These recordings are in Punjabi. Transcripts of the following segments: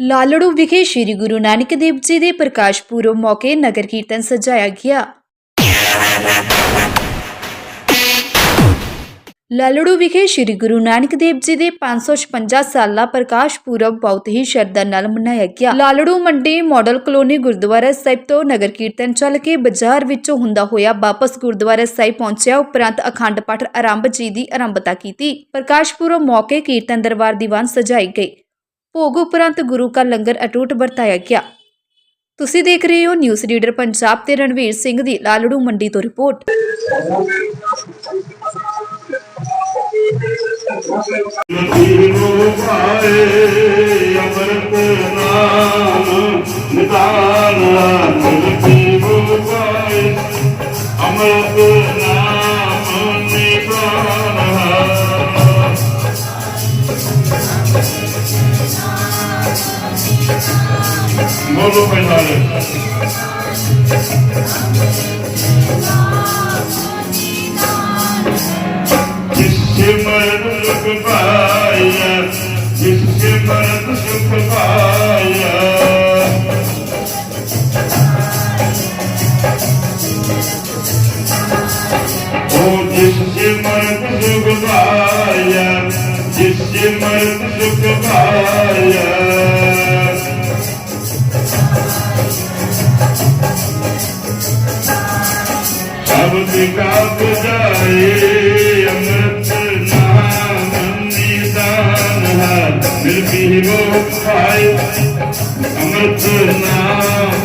ਲਾਲੜੂ ਵਿਖੇ ਸ੍ਰੀ ਗੁਰੂ ਨਾਨਕ ਦੇਵ ਜੀ ਦੇ ਪ੍ਰਕਾਸ਼ ਪੁਰਬ ਮੌਕੇ ਨਗਰ ਕੀਰਤਨ ਸਜਾਇਆ ਗਿਆ। ਲਾਲੜੂ ਵਿਖੇ ਸ੍ਰੀ ਗੁਰੂ ਨਾਨਕ ਦੇਵ ਜੀ ਦੇ 556 ਸਾਲਾ ਪ੍ਰਕਾਸ਼ ਪੁਰਬ ਬਹੁਤ ਹੀ ਸ਼ਰਧਾ ਨਾਲ ਮਨਾਇਆ ਗਿਆ। ਲਾਲੜੂ ਮੰਡੀ ਮਾਡਲ ਕਲੋਨੀ ਗੁਰਦੁਆਰਾ ਸਾਹਿਬ ਤੋਂ ਨਗਰ ਕੀਰਤਨ ਚੱਲ ਕੇ ਬਾਜ਼ਾਰ ਵਿੱਚੋਂ ਹੁੰਦਾ ਹੋਇਆ ਵਾਪਸ ਗੁਰਦੁਆਰਾ ਸਾਹਿਬ ਪਹੁੰਚਿਆ, ਉਪਰੰਤ ਅਖੰਡ ਪਾਠ ਆਰੰਭ ਜੀ ਦੀ ਆਰੰਭਤਾ ਕੀਤੀ। ਪ੍ਰਕਾਸ਼ ਪੁਰਬ ਮੌਕੇ ਕੀਰਤਨ ਦਰਬਾਰ ਦੀਵਾਨ ਸਜਾਈ ਗਈ ਭੋਗ ਉਪਰੰਤ ਗੁਰੂ ਕਾ ਲੰਗਰ ਅਟੂਟ ਵਰਤਾਇਆ ਗਿਆ। ਤੁਸੀਂ ਦੇਖ ਰਹੇ ਹੋ ਨਿਊਜ਼ ਰੀਡਰ ਪੰਜਾਬ ਤੇ ਰਣਵੀਰ ਸਿੰਘ ਦੀ ਲਾਲੜੂ ਮੰਡੀ ਤੋਂ ਰਿਪੋਰਟ। ਅਮਰਤ ਨਾਮ ਨਿਦਾਨ ਅਮਰਤ ਬੋਲੋ ਪਹਿਲਾਂ ਜਿਸ ਸਿਮਰਨ ਸੁਖ ਪਾਇਆ ਜਿਸ ਸਿਮਰਨ ਸੁਖ ਪਾਇਆ Oh, this is my goodbye. सभे अमृत नामिली मो भाई अमृत नामान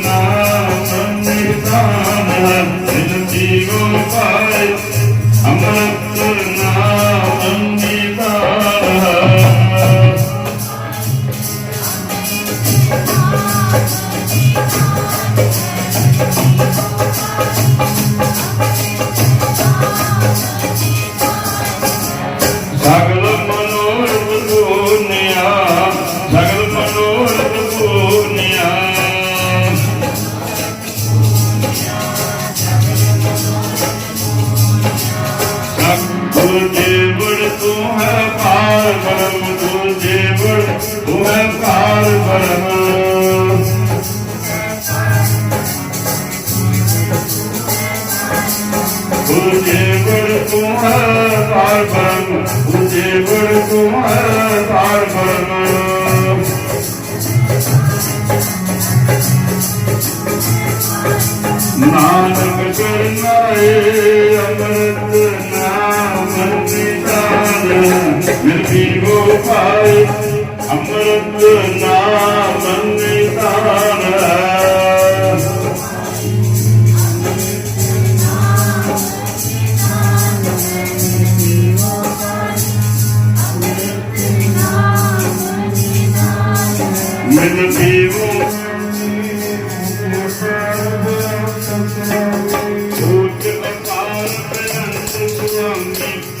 ਬ੍ਰਹਮ ਤੂੰ ਦੇਵੜ ਤੂੰ ਹੈ ਪਾਰ ਬ੍ਰਹਮ ਤੁਝੇ ਬੜ ਤੂੰ ਹੈ ਪਾਰ ਬ੍ਰਹਮ ਤੁਝੇ ਬੜ ਤੂੰ ਹੈ ਪਾਰ ਬ੍ਰਹਮ ਨਾਨਕ ਕਰਨਾਏ ਜੀਵੋ ਭਾਈ ਅੰਮ੍ਰਿਤ ਨਾਮ ਨਿਤਾਨ ਮੈਨੂੰ ਜੀਵੋ ਸੂਚ ਅਪਾਰ ਅਨੰਤ ਸੁਆਮੀ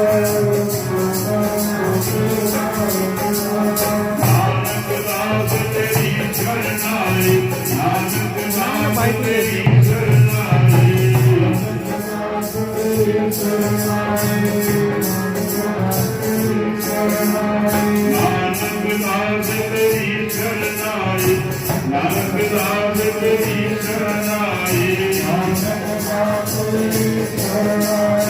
ਵਾਹਿਗੁਰੂ ਵਾਹਿਗੁਰੂ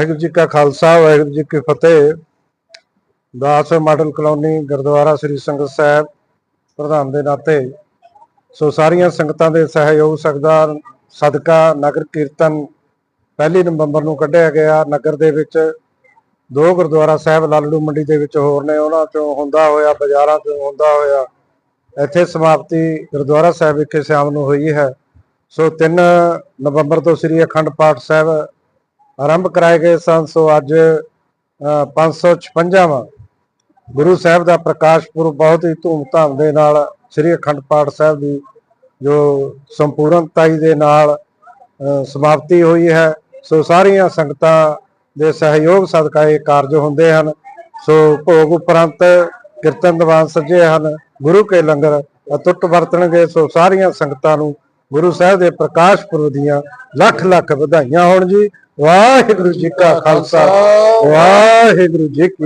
ਵਾਹਿਗੁਰੂ ਜੀ ਕਾ ਖਾਲਸਾ, ਵਾਹਿਗੁਰੂ ਜੀ ਕੀ ਫਤਿਹ। ਦਾਸ ਮਾਡਲ ਕਲੋਨੀ, ਗੁਰਦੁਆਰਾ ਸ੍ਰੀ ਸੰਗਤ ਸਾਹਿਬ, ਪ੍ਰਧਾਨ ਦੇ ਨਾਤੇ। ਸੋ ਸਾਰੀਆਂ ਸੰਗਤਾਂ ਦੇ ਸਹਿਯੋਗ ਸਕਦਾ ਸਦਕਾ, ਨਗਰ ਕੀਰਤਨ ਪਹਿਲੀ ਨਵੰਬਰ ਨੂੰ ਕੱਢਿਆ ਗਿਆ। ਨਗਰ ਦੇ ਵਿੱਚ ਦੋ ਗੁਰਦੁਆਰਾ ਸਾਹਿਬ, ਲਾਲੜੂ ਮੰਡੀ ਦੇ ਵਿੱਚ ਹੋਰ ਨੇ। ਉਹਨਾਂ ਚੋਂ ਹੁੰਦਾ ਹੋਇਆ, ਬਾਜ਼ਾਰਾਂ ਤੋਂ ਹੁੰਦਾ ਹੋਇਆ, ਇੱਥੇ ਸਮਾਪਤੀ ਗੁਰਦੁਆਰਾ ਸਾਹਿਬ ਵਿਖੇ ਸ਼ਾਮ ਨੂੰ ਹੋਈ ਹੈ। ਸੋ 3 ਨਵੰਬਰ ਤੋਂ ਸ੍ਰੀ ਅਖੰਡ ਪਾਠ ਸਾਹਿਬ ਆਰੰਭ ਕਰਾਏ ਗਏ ਸਨ ਸੋ ਅੱਜ ਅ, 556ਵਾਂ ਗੁਰੂ ਸਾਹਿਬ ਦਾ ਪ੍ਰਕਾਸ਼ ਪੁਰਬ ਬਹੁਤ ਹੀ ਧੂਮਧਾਮ ਦੇ ਨਾਲ ਸ੍ਰੀ ਅਖੰਡ ਪਾਠ ਸਾਹਿਬ ਦੀ ਜੋ ਸੰਪੂਰਨਤਾਈ ਦੇ ਨਾਲ ਸਮਾਪਤੀ ਹੋਈ ਹੈ। ਸੋ ਸਾਰੀਆਂ ਸੰਗਤਾਂ ਦੇ ਸਹਿਯੋਗ ਸਦਕਾ ਇਹ ਕਾਰਜ ਹੁੰਦੇ ਹਨ। ਸੋ ਭੋਗ ਉਪਰੰਤ ਕੀਰਤਨ ਦੀਵਾਨ ਸਜੇ ਹਨ ਗੁਰੂ ਕੇ ਲੰਗਰ ਅਤੁੱਟ ਵਰਤਣਗੇ। ਸੋ ਸਾਰੀਆਂ ਸੰਗਤਾਂ ਨੂੰ ਗੁਰੂ ਸਾਹਿਬ ਦੇ ਪ੍ਰਕਾਸ਼ ਪੁਰਬ ਦੀਆਂ ਲੱਖ ਲੱਖ ਵਧਾਈਆਂ ਹੋਣ ਜੀ। ਵਾਹਿਗੁਰੂ ਜੀ ਕਾ ਖਾਲਸਾ। ਵਾਹਿਗੁਰੂ ਜੀ